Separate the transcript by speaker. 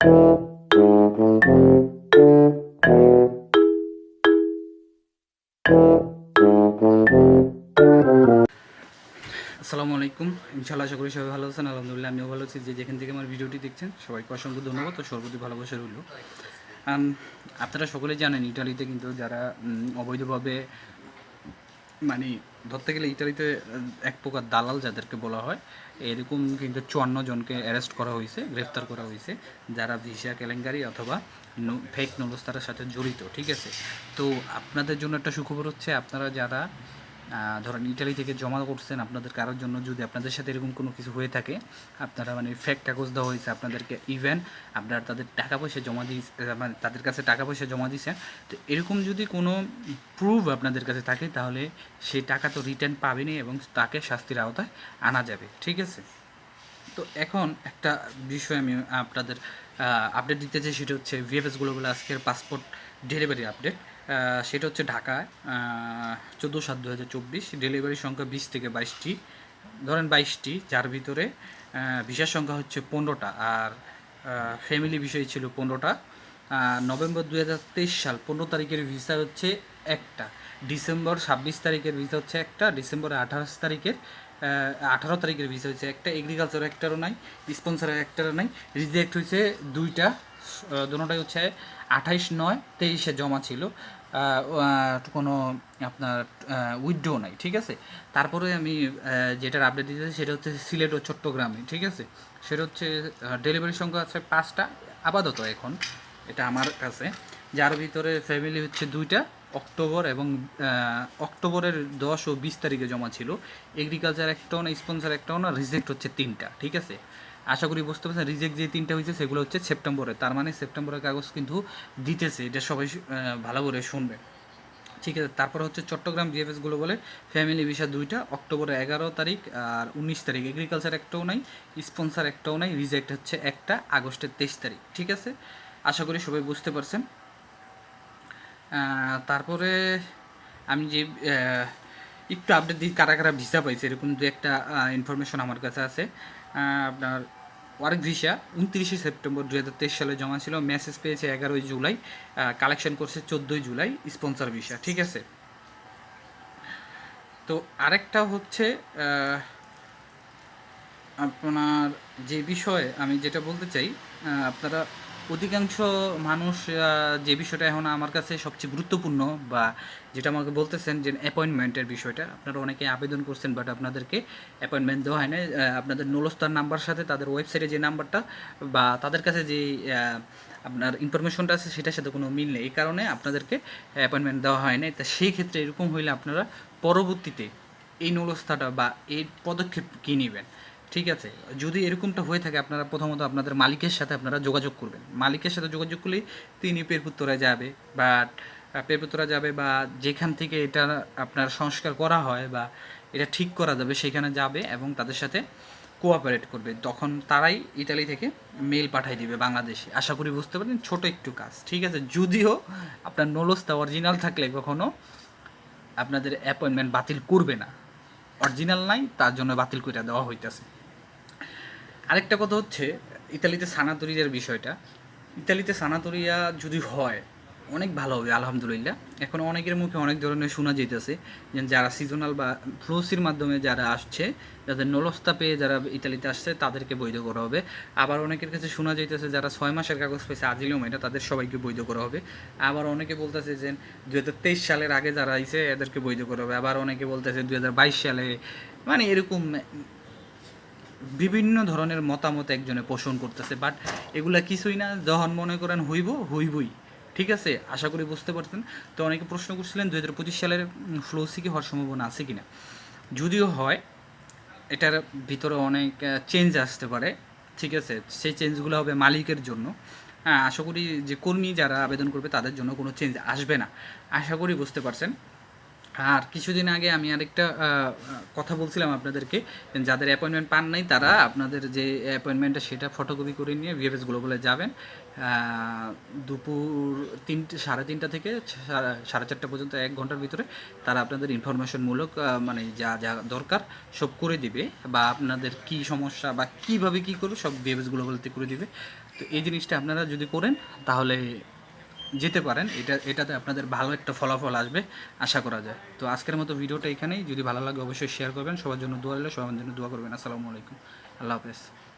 Speaker 1: আসসালামু আলাইকুম। ইনশাল্লাহ আশা করি সবাই ভালো আছেন, আলহামদুলিল্লাহ আমিও ভালো আছি। যে যেখান থেকে আমার ভিডিওটি দেখছেন, সবাইকে অসংখ্য ধন্যবাদ ও সর্বতি ভালোবাসা রইল। আপনারা সকলে জানেন, ইটালিতে কিন্তু যারা অবৈধভাবে মানে ধরতে গেলে ইতালিতে এক প্রকার দালাল যাদেরকে বলা হয়, এরকম কিন্তু চুয়ান্ন জনকে অ্যারেস্ট করা হয়েছে, গ্রেফতার করা হয়েছে, যারা ভিসা, কেলেঙ্কারি অথবা ফেক নলস্তারের সাথে জড়িত, ঠিক আছে? তো আপনাদের জন্য একটা সুখবর হচ্ছে, আপনারা যারা ধরেন ইটালি থেকে জমা করছেন আপনাদের কারোর জন্য যদি আপনাদের সাথে এরকম কোনো কিছু হয়ে থাকে, আপনারা মানে ফেক কাগজ দেওয়া হয়েছে আপনাদেরকে ইভেন আপনারা তাদের টাকা পয়সা জমা দিয়ে মানে তাদের কাছে টাকা পয়সা জমা দিয়েছেন, তো এরকম যদি কোনো প্রুফ আপনাদের কাছে থাকে, তাহলে সেই টাকা তো রিটার্ন পাবেনি এবং তাকে শাস্তির আওতায় আনা যাবে, ঠিক আছে? তো এখন একটা বিষয় আমি আপনাদের আপডেট দিতে চাই, সেটা হচ্ছে ভিএফএস গ্লোবাল আজকের পাসপোর্ট ডেলিভারি আপডেট সেটা হচ্ছে ঢাকায় চোদ্দ সাত দু হাজার চব্বিশ। ডেলিভারির সংখ্যা বিশ থেকে বাইশটি। ধরেন বাইশটি, যার ভিতরে ভিসার সংখ্যা হচ্ছে পনেরোটা। আর ফ্যামিলি বিষয় ছিল পনেরোটা। নভেম্বর দু হাজার তেইশ সাল, পনেরো তারিখের ভিসা হচ্ছে একটা। ডিসেম্বর ছাব্বিশ তারিখের ভিসা হচ্ছে একটা। ডিসেম্বর আঠাশ তারিখের আঠারো তারিখের ভিসা হচ্ছে একটা। এগ্রিকালচার একটারও নাই স্পন্সারের একটারও নাই। রিজেক্ট হয়েছে দুইটা দুটোটাই হচ্ছে আঠাইশ নয়, তেইশে জমা ছিল। কোনো আপনার উইথড্রো নাই, ঠিক আছে? তারপরে আমি যেটার আপডেট দিতে সেটা হচ্ছে সিলেট ও চট্টগ্রামে, ঠিক আছে? সেটা হচ্ছে ডেলিভারি সংখ্যা আছে পাঁচটা, আপাতত এখন, এটা আমার কাছে। যার ভিতরে ফ্যামিলি হচ্ছে দুইটা, অক্টোবর এবং অক্টোবরের দশ ও বিশ তারিখে জমা ছিল। এগ্রিকালচার একটাও না স্পন্সার একটাও না রিজেক্ট হচ্ছে তিনটা, ঠিক আছে? আশা করি বুঝতে পারছেন রিজেক্ট যে তিনটা হয়েছে সেগুলো হচ্ছে সেপ্টেম্বরে। তার মানে সেপ্টেম্বরের কাগজ কিন্তু দিতেছে, এটা সবাই ভালো করে শুনবে। ঠিক আছে, তারপর হচ্ছে চট্টগ্রাম জিএফএসগুলো বলে ফ্যামিলি ভিসা দুইটা অক্টোবরের এগারো তারিখ আর উনিশ তারিখ। এগ্রিকালচার একটাও নাই স্পন্সার একটাও নাই রিজেক্ট হচ্ছে একটা, আগস্টের তেইশ তারিখ। ঠিক আছে, আশা করি সবাই বুঝতে পারছেন। তারপরে আমি যে একটু আপডেট দিই, কারা কারা ভিসা পাইছে, এরকম দু একটা ইনফরমেশন আমার কাছে আছে। আপনার ওয়ার্ক ভিসা উনত্রিশে সেপ্টেম্বর দু তেইশ সালে জমা ছিল। মেসেজ পেয়েছে এগারোই জুলাই কালেকশন করছে চোদ্দোই জুলাই স্পন্সর ভিসা ঠিক আছে? তো আরেকটা হচ্ছে আপনার যে বিষয়ে আমি যেটা বলতে চাই আপনারা অধিকাংশ মানুষ যে বিষয়টা এখন আমার কাছে সবচেয়ে গুরুত্বপূর্ণ বা যেটা আমাকে বলতেছেন যে অ্যাপয়েন্টমেন্টের বিষয়টা, আপনারা অনেকে আবেদন করছেন বাট আপনাদেরকে অ্যাপয়েন্টমেন্ট দেওয়া হয় না আপনাদের নলস্তার নাম্বার সাথে তাদের ওয়েবসাইটে যে নাম্বারটা বা তাদের কাছে যে আপনার ইনফরমেশনটা আছে সেটার সাথে কোনো মিল নেই। এই কারণে আপনাদেরকে অ্যাপয়েন্টমেন্ট দেওয়া হয় না তা সেই ক্ষেত্রে এরকম হইলে আপনারা পরবর্তীতে এই নলস্থাটা বা এই পদক্ষেপ কী নেবেন? ঠিক আছে। যদি এরকমটা হয়ে থাকে, আপনারা প্রথমত আপনাদের মালিকের সাথে আপনারা যোগাযোগ করবেন। মালিকের সাথে যোগাযোগ করলেই তিনি পেরপুত্তরায় যাবে বা পেরপুত্তরা যাবে বা যেখান থেকে এটা আপনার সংস্কার করা হয় বা এটা ঠিক করা যাবে, সেখানে যাবে এবং তাদের সাথে কোঅপারেট করবে। তখন তারাই ইতালি থেকে মেল পাঠাই দিবে বাংলাদেশে। আশা করি বুঝতে পারেন ছোট একটু কাজ, ঠিক আছে? যদিও আপনার নলসটা অরিজিনাল থাকলে কখনো আপনাদের অ্যাপয়েন্টমেন্ট বাতিল করবে না। অরিজিনাল নাই, তার জন্য বাতিল করে দেওয়া হইতেছে। আরেকটা কথা হচ্ছে, ইতালিতে সানাতরিয়ার বিষয়টা। ইতালিতে সানাতরিয়া যদি হয়, অনেক ভালো হবে, আলহামদুলিল্লাহ। এখন অনেকের মুখে অনেক ধরনের শোনা যেতেছে যে যারা সিজনাল বা ফ্লুসির মাধ্যমে যারা আসছে, যাদের নলস্তা পেয়ে যারা ইতালিতে আসছে, তাদেরকে বৈধ করা হবে। আবার অনেকের কাছে শোনা যাইতেছে যারা ছয় মাসের কাগজ পেয়েছে আজিলিয়ম এটা, তাদের সবাইকে বৈধ করা হবে। আবার অনেকে বলতেছে যে দু সালের আগে যারা আইছে, এদেরকে বৈধ করা হবে। আবার অনেকে বলতেছে দু হাজার বাইশ সালে মানে এরকম বিভিন্ন ধরনের মতামত একজনে পোষণ করতেছে বাট এগুলা কিছুই না, যখন মনে করেন হইব, হইবই। ঠিক আছে? আশা করি বুঝতে পারছেন। তো অনেকে প্রশ্ন করছিলেন দু হাজার পঁচিশ সালের ফ্লোসি কি হওয়ার সম্ভাবনা আছে কিনা? যদিও হয়, এটার ভিতরে অনেক চেঞ্জ আসতে পারে। ঠিক আছে? সেই চেঞ্জগুলো হবে মালিকের জন্য। হ্যাঁ আশা করি যে কর্মী যারা আবেদন করবে তাদের জন্য কোনো চেঞ্জ আসবে না। আশা করি বুঝতে পারছেন। আর কিছুদিন আগে আমি আরেকটা কথা বলছিলাম আপনাদেরকে, যাদের অ্যাপয়েন্টমেন্ট পান নাই তারা আপনাদের যে অ্যাপয়েন্টমেন্টটা সেটা ফটোকপি করে নিয়ে ভিএফএস গ্লোবালে যাবেন। দুপুর তিনটে, সাড়ে তিনটা থেকে সাড়ে- চারটা পর্যন্ত, এক ঘণ্টার ভিতরে তারা আপনাদের ইনফরমেশনমূলক মানে যা যা দরকার সব করে দিবে বা আপনাদের কি সমস্যা বা কীভাবে কি করবে সব ভিএফএস গ্লোবালতে করে দিবে। তো এই জিনিসটা আপনারা যদি করেন তাহলে যেতে পারেন। এটা, এটাতে আপনাদের ভালো একটা ফলাফল আসবে, আশা করা যায়। তো আজকের মতো ভিডিওটা এখানেই। যদি ভালো লাগে অবশ্যই শেয়ার করবেন। সবার জন্য দোয়া হলে সবার জন্য দোয়া করবেন। আসসালামু আলাইকুম। আল্লাহ হাফেজ।